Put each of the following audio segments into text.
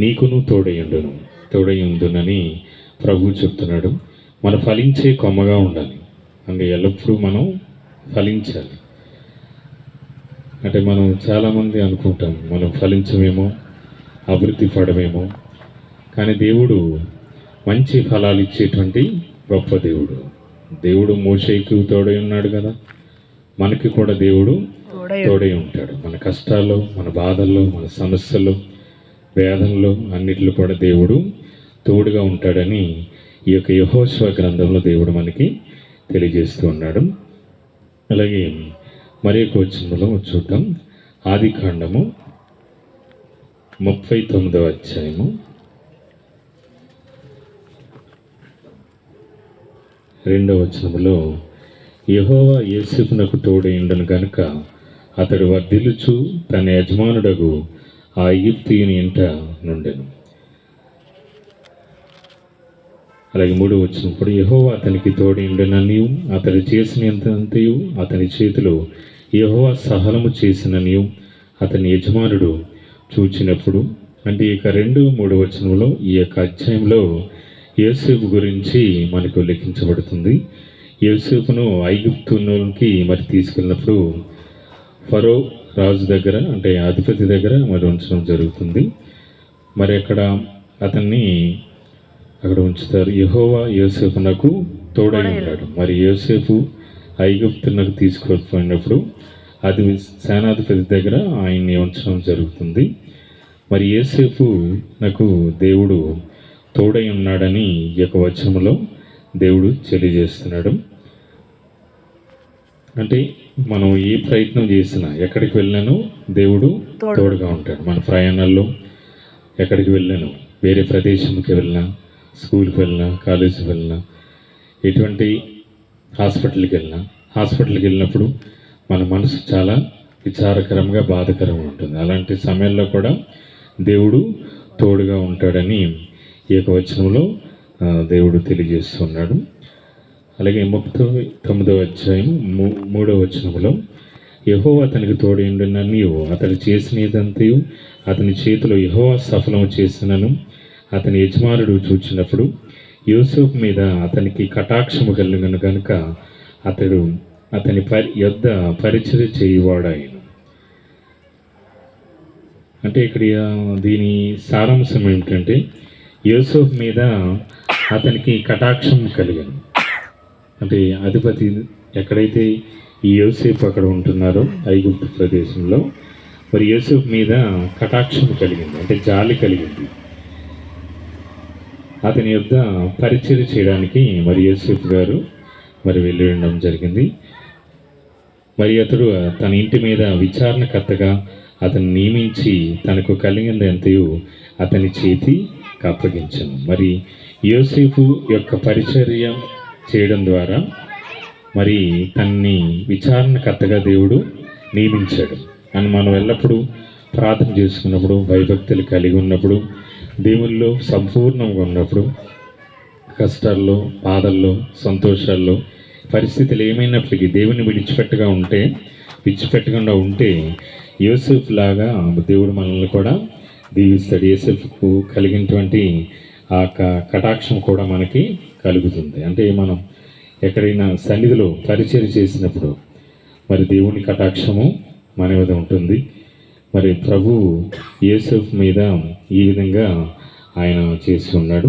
నీకును తోడయుండును. తోడయుండునని ప్రభు చెప్తున్నాడు. మనం ఫలించే కొమ్మగా ఉండాలి. అంటే ఎల్లప్పుడూ మనం ఫలించాలి. అంటే మనం చాలామంది అనుకుంటాం మనం ఫలించమేమో అభివృద్ధి పడమేమో. కానీ దేవుడు మంచి ఫలాలు ఇచ్చేటువంటి గొప్ప దేవుడు. దేవుడు మోషేకు తోడై ఉన్నాడు కదా. మనకి కూడా దేవుడు తోడై ఉంటాడు. మన కష్టాల్లో మన బాధల్లో మన సమస్యల్లో వేదనలో అన్నిటిలో కూడా దేవుడు తోడుగా ఉంటాడని ఈ యొక్క యహోశ్వ గ్రంథంలో దేవుడు మనకి తెలియజేస్తూ ఉన్నాడు. అలాగే మరి ఒక వచనంలో చూద్దాం. ఆది కాండము ముప్పై తొమ్మిదవ అధ్యాయము. రెండవ వచనంలో యహోవా యేసుకునకు తోడైండను కనుక అతడు వర్ధిల్లుచు తన యజమానుడగు ఆ ఐగుప్తియుని ఇంట నుండెను. అలాగే మూడు వచ్చినప్పుడు యహోవా అతనికి తోడి తోడైండననియు అతడు చేసినంతయు అతని చేతిలో యహోవా సహనము చేసిననియు అతని యజమానుడు చూచినప్పుడు అంటే ఇక రెండు మూడు వచనంలో ఈ యొక్క అధ్యాయంలో యోసేపు గురించి మనకు లెక్కించబడుతుంది యోసేపును ఐగుప్తులోకి మరి తీసుకెళ్ళినప్పుడు ఫరో రాజు దగ్గర అంటే అధిపతి దగ్గర మరి ఉంచడం జరుగుతుంది. మరి అక్కడ అతన్ని అక్కడ ఉంచుతారు. యహోవా యోసేపునకు తోడై ఉంటాడు. మరి యోసేపు ఐగుప్తునకు తీసుకుపోయినప్పుడు అది సేనాధిపతి దగ్గర ఆయన్ని ఉంచడం జరుగుతుంది. మరి యోసేపు నాకు దేవుడు తోడై ఉన్నాడని ఈ యొక్క వచనంలో దేవుడు తెలియజేస్తున్నాడు. అంటే మనం ఏ ప్రయత్నం చేసినా ఎక్కడికి వెళ్ళినానో దేవుడు తోడుగా ఉంటాడు. మన ప్రయాణాల్లో ఎక్కడికి వెళ్ళాను వేరే ప్రదేశంకి వెళ్ళినా స్కూల్కి వెళ్ళినా కాలేజీకి వెళ్ళినా ఎటువంటి హాస్పిటల్కి వెళ్ళినా హాస్పిటల్కి వెళ్ళినప్పుడు మన మనసు చాలా విచారకరంగా బాధకరంగా ఉంటుంది. అలాంటి సమయంలో కూడా దేవుడు తోడుగా ఉంటాడని ఈ యొక్క వచనంలో దేవుడు తెలియజేస్తున్నాడు. అలాగే ముప్పై తొమ్మిదవ అధ్యాయం మూ మూడవ వచనములో యహో అతనికి తోడైండుననియు అతడు చేసినదంతయు అతని చేతిలో యహోవా సఫలం చేసినను అతని యజమానుడు చూచినప్పుడు యూసుఫ్ మీద అతనికి కటాక్షము కలిగిన కనుక అతడు అతని పరి యొద్ద పరిచయ చేయువాడాయను అంటే ఇక్కడ దీని సారాంశం ఏమిటంటే యూసుఫ్ మీద అతనికి కటాక్షం కలిగాను. అంటే అధిపతి ఎక్కడైతే ఈ యోసేపు అక్కడ ఉంటున్నారో ఐగుప్తు ప్రదేశంలో మరి యోసేపు మీద కటాక్షం కలిగింది అంటే జాలి కలిగింది. అతని యొక్క పరిచయం చేయడానికి మరి యోసేపు గారు మరి వెళ్ళి ఉండడం జరిగింది. మరి అతడు తన ఇంటి మీద విచారణకర్తగా అతను నియమించి తనకు కలిగింది ఎంతయో అతని చేతి అప్పగించను మరి యోసేపు యొక్క పరిచర్య చేయడం ద్వారా మరి తన్ని విచారణకర్తగా దేవుడు నియమించాడు. అని మనం ఎల్లప్పుడూ ప్రార్థన చేసుకున్నప్పుడు భయభక్తులు కలిగి ఉన్నప్పుడు దేవుల్లో సంపూర్ణంగా ఉన్నప్పుడు కష్టాల్లో బాధల్లో సంతోషాల్లో పరిస్థితులు ఏమైనప్పటికీ దేవుని విడిచిపెట్టగా ఉంటే విడిచిపెట్టకుండా ఉంటే యోసేఫ్ లాగా దేవుడు మనల్ని కూడా దీవిస్తాడు. యోసేఫ్కు కలిగినటువంటి ఆ క- కటాక్షం కూడా మనకి కలుగుతుంది. అంటే మనం ఎక్కడైనా సన్నిధిలో పరిచయం చేసినప్పుడు మరి దేవుని కటాక్షము మన మీద ఉంటుంది. మరి ప్రభు యేసుఫ్ మీద ఈ విధంగా ఆయన చేసి ఉన్నాడు.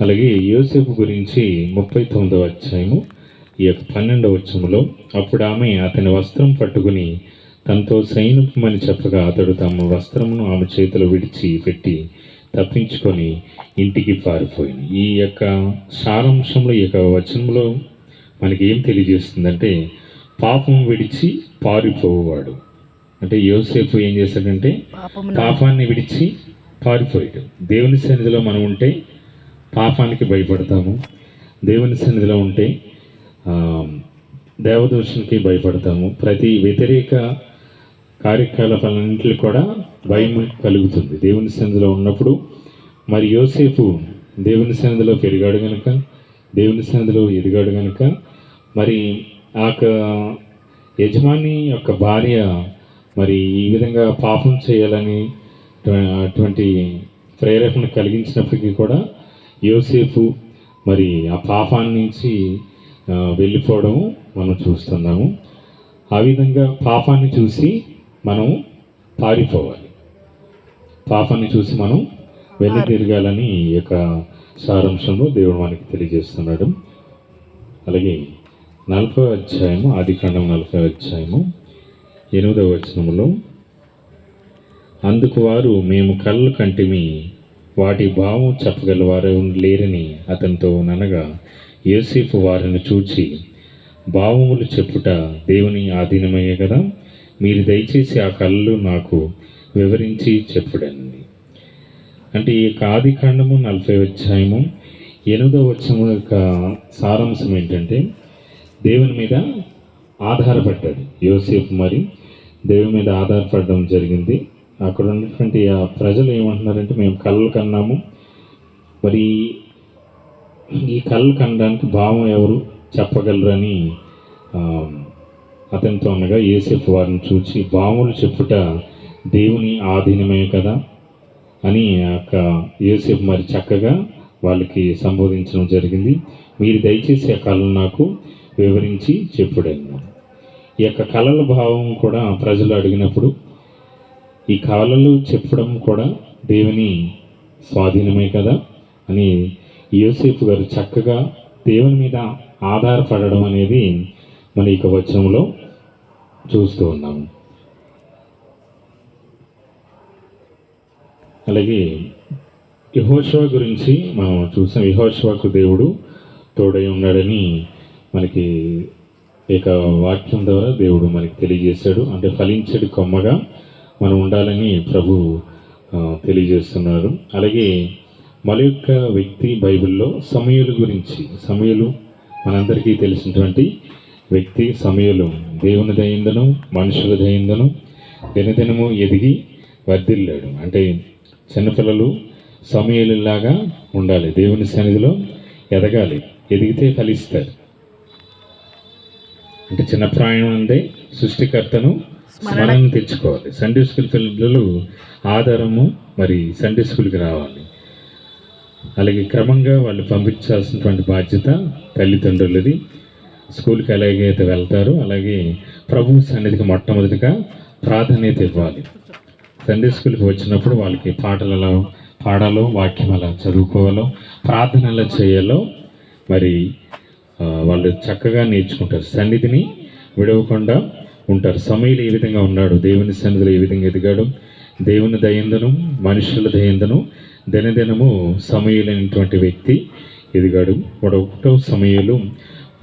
అలాగే యోసేపు గురించి ముప్పై తొమ్మిదవ అధ్యాయము ఈ యొక్క పన్నెండవ వచ్చములో అప్పుడు ఆమె అతని వస్త్రం పట్టుకుని తనతో సైనికమని చెప్పగా అతడు తమ వస్త్రమును ఆమె చేతిలో విడిచి పెట్టి తప్పించుకొని ఇంటికి పారిపోయింది. ఈ యొక్క సారాంశంలో ఈ యొక్క వచనంలో మనకి ఏం తెలియజేస్తుందంటే పాపం విడిచి పారిపోవాడు అంటే యోసేపు ఏం చేశాడంటే పాపాన్ని విడిచి పారిపోయాడు. దేవుని సన్నిధిలో మనం ఉంటే పాపానికి భయపడతాము. దేవుని సన్నిధిలో ఉంటే దేవదోషునికి భయపడతాము. ప్రతి వ్యతిరేక కార్యకలాపాలన్నింటికి కూడా భయం కలుగుతుంది. దేవుని సన్నిధిలో ఉన్నప్పుడు మరి యోసేపు దేవుని సన్నిధిలో పెరిగాడు గనుక దేవుని సన్నిధిలో ఎదిగాడు గనుక మరి ఆ యొక్క యజమాని యొక్క భార్య మరి ఈ విధంగా పాపం చేయాలని అటువంటి ప్రేరేపణ కలిగించినప్పటికీ కూడా యోసేపు మరి ఆ పాపాన్ని నుంచి వెళ్ళిపోవడం మనం చూస్తున్నాము. ఆ విధంగా పాపాన్ని చూసి మనం పారిపోవాలి. పాపాన్ని చూసి మనం వెళ్ళి తిరగాలని ఈ యొక్క సారాంశంలో దేవుడు మనకి తెలియజేస్తున్నాడు. అలాగే నలభై అధ్యాయము ఆది కాండం నలభై అధ్యాయము ఎనిమిదవ వచనములో అందుకు వారు మేము కళ్ళు కంటిమి వాటి భావం చెప్పగలవారు లేరని అతనితో ననగా యోసేపు వారిని చూచి భావములు చెప్పుట దేవుని ఆధీనమయ్యే కదా? మీరు దయచేసి ఆ కళ్ళు నాకు వివరించి చెప్పుడండి. అంటే ఈ యొక్క ఆది కాండము నలభై అధ్యాయము ఎనిమిదో వచ్చము యొక్క సారాంశం ఏంటంటే దేవుని మీద ఆధారపడ్డాడు యోసేపు మరి దేవుని మీద ఆధారపడడం జరిగింది. అక్కడ ఉన్నటువంటి ఆ ప్రజలు ఏమంటున్నారంటే మేము కళ్ళు కన్నాము. మరి ఈ కళ్ళు కనడానికి భావం ఎవరు చెప్పగలరని అతనితో ఉండగా యేసేపు వారిని చూచి బాములు చెప్పుట దేవుని ఆధీనమే కదా? అని యొక్క యేసేపు మరి చక్కగా వాళ్ళకి సంబోధించడం జరిగింది. మీరు దయచేసి ఆ కళను నాకు వివరించి చెప్పుడన్నారు ఈ యొక్క కళల భావం కూడా ప్రజలు అడిగినప్పుడు ఈ కళలు చెప్పడం కూడా దేవుని స్వాధీనమే కదా అని యోసేపు గారు చక్కగా దేవుని మీద ఆధారపడడం అనేది మన ఇక వచనంలో చూస్తూ ఉన్నాము అలాగే యహోశివ గురించి మనం చూసాం. యహోశివకు దేవుడు తోడై ఉన్నాడని మనకి ఇక వాక్యం ద్వారా దేవుడు మనకి తెలియజేశాడు. అంటే ఫలించడి కొమ్మగా మనం ఉండాలని ప్రభు తెలియజేస్తున్నారు. అలాగే మరి యొక్క వ్యక్తి బైబిల్లో సమయలు గురించి సమయలు మనందరికీ తెలిసినటువంటి వ్యక్తి సమయలు దేవుని దయిందను మనుషుల దయిందను దినదినము ఎదిగి వర్ధిల్లాడు. అంటే చిన్నపిల్లలు సమయలులాగా ఉండాలి. దేవుని సన్నిధిలో ఎదగాలి. ఎదిగితే ఫలిస్తారు అంటే చిన్న ప్రాయం అంటే సృష్టికర్తను స్మరణ తెచ్చుకోవాలి. సండే స్కూల్ పిల్లలు ఆధారము మరి సండే స్కూల్కి రావాలి. అలాగే క్రమంగా వాళ్ళు పంపించాల్సినటువంటి బాధ్యత తల్లిదండ్రులది. స్కూల్కి ఎలాగైతే వెళ్తారో అలాగే ప్రభు సన్నిధికి మొట్టమొదటిగా ప్రాధాన్యత ఇవ్వాలి. సండే స్కూల్కి వచ్చినప్పుడు వాళ్ళకి పాటలు పాడాలో వాక్యం అలా చదువుకోవాలో ప్రార్థన ఎలా చేయాలో మరి వాళ్ళు చక్కగా నేర్చుకుంటారు. సన్నిధిని విడవకుండా ఉంటారు. సమయలు ఏ విధంగా ఉన్నాడు? దేవుని సన్నిధిలో ఏ విధంగా ఎదిగాడు? దేవుని దయందను మనుషుల దయందను దినదినము సమయులైనటువంటి వ్యక్తి ఎదిగాడు. ఒకటో సమయంలో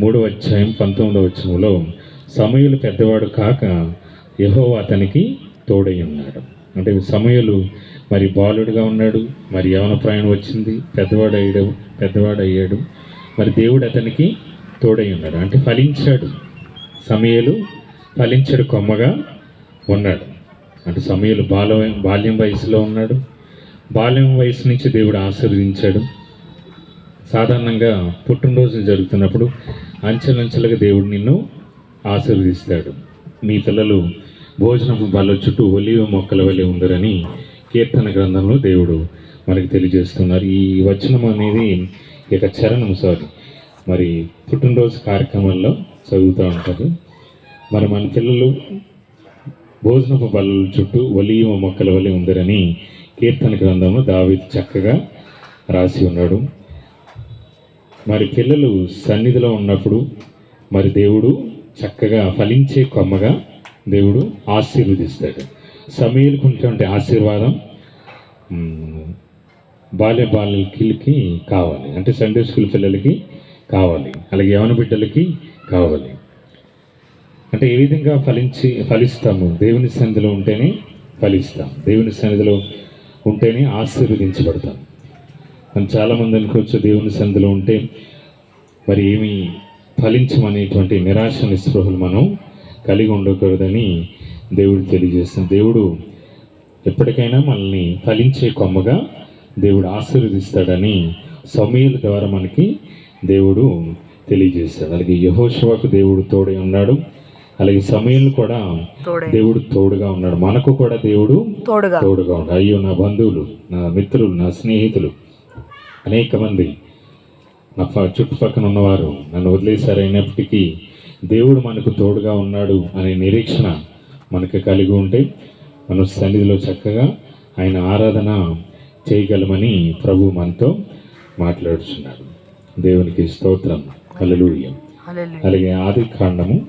మూడవ అధ్యాయం పంతొమ్మిదవ వచనంలో సమయలు పెద్దవాడు కాక యహో అతనికి తోడై ఉన్నాడు. అంటే సమయలు మరి బాలుడిగా ఉన్నాడు మరి యవన ప్రాయం వచ్చింది పెద్దవాడు అయ్యాడు పెద్దవాడు అయ్యాడు మరి దేవుడు అతనికి తోడై ఉన్నాడు. అంటే ఫలించాడు. సమయలు ఫలించడు కొమ్మగా ఉన్నాడు. అంటే సమయలు బాల బాల్యం వయసులో ఉన్నాడు. బాల్యం వయసు నుంచి దేవుడు ఆశీర్వదించాడు. సాధారణంగా పుట్టినరోజులు జరుగుతున్నప్పుడు అంచెలంచెలుగా దేవుడు నిన్ను ఆశీర్వదిస్తాడు. మీ పిల్లలు భోజనపు బల్ల చుట్టూ ఒలివ మొక్కల వలె ఉందరని కీర్తన గ్రంథంలో దేవుడు మనకి తెలియజేస్తున్నారు. ఈ వచనం అనేది ఇక చరణం సారీ. మరి పుట్టినరోజు కార్యక్రమాల్లో చదువుతూ ఉంటారు మరి మన పిల్లలు భోజనపు బల్ల చుట్టూ ఒలివ మొక్కల వలె ఉందరని కీర్తన గ్రంథంలో దావి చక్కగా రాసి ఉన్నాడు. మరి పిల్లలు సన్నిధిలో ఉన్నప్పుడు మరి దేవుడు చక్కగా ఫలించే కొమ్మగా దేవుడు ఆశీర్వదిస్తాడు. సమీలకు ఉన్నటువంటి ఆశీర్వాదం బాల్య బాలకి కావాలి. అంటే సండే స్కూల్ పిల్లలకి కావాలి. అలాగే యవన బిడ్డలకి కావాలి. అంటే ఏ విధంగా ఫలించి ఫలిస్తాము? దేవుని సన్నిధిలో ఉంటేనే ఫలిస్తాం. దేవుని సన్నిధిలో ఉంటేనే ఆశీర్వదించబడతాం. మనం చాలామంది అనుకోవచ్చు దేవుని సన్నిధిలో ఉంటే మరి ఏమి ఫలించమనేటువంటి నిరాశ నిస్పృహలు మనం కలిగి ఉండకూడదని దేవుడు తెలియజేస్తుంది. దేవుడు ఎప్పటికైనా మనల్ని ఫలించే కొమ్మగా దేవుడు ఆశీర్వదిస్తాడని సమీల ద్వారా మనకి దేవుడు తెలియజేస్తాడు. అలాగే యహోశివకు దేవుడు తోడై ఉన్నాడు. అలాగే సమయంలో కూడా దేవుడు తోడుగా ఉన్నాడు. మనకు కూడా దేవుడు తోడుగా. తోడుగా ఉన్నాడు. అయ్యో నా బంధువులు నా మిత్రులు నా స్నేహితులు అనేక మంది నా చుట్టుపక్కల ఉన్నవారు నన్ను వదిలేశారైనప్పటికీ దేవుడు మనకు తోడుగా ఉన్నాడు అనే నిరీక్షణ మనకు కలిగి ఉంటే మన సన్నిధిలో చక్కగా ఆయన ఆరాధన చేయగలమని ప్రభు మనతో మాట్లాడుచున్నాడు. దేవునికి స్తోత్రం. హల్లెలూయా. అలాగే ఆది కాండము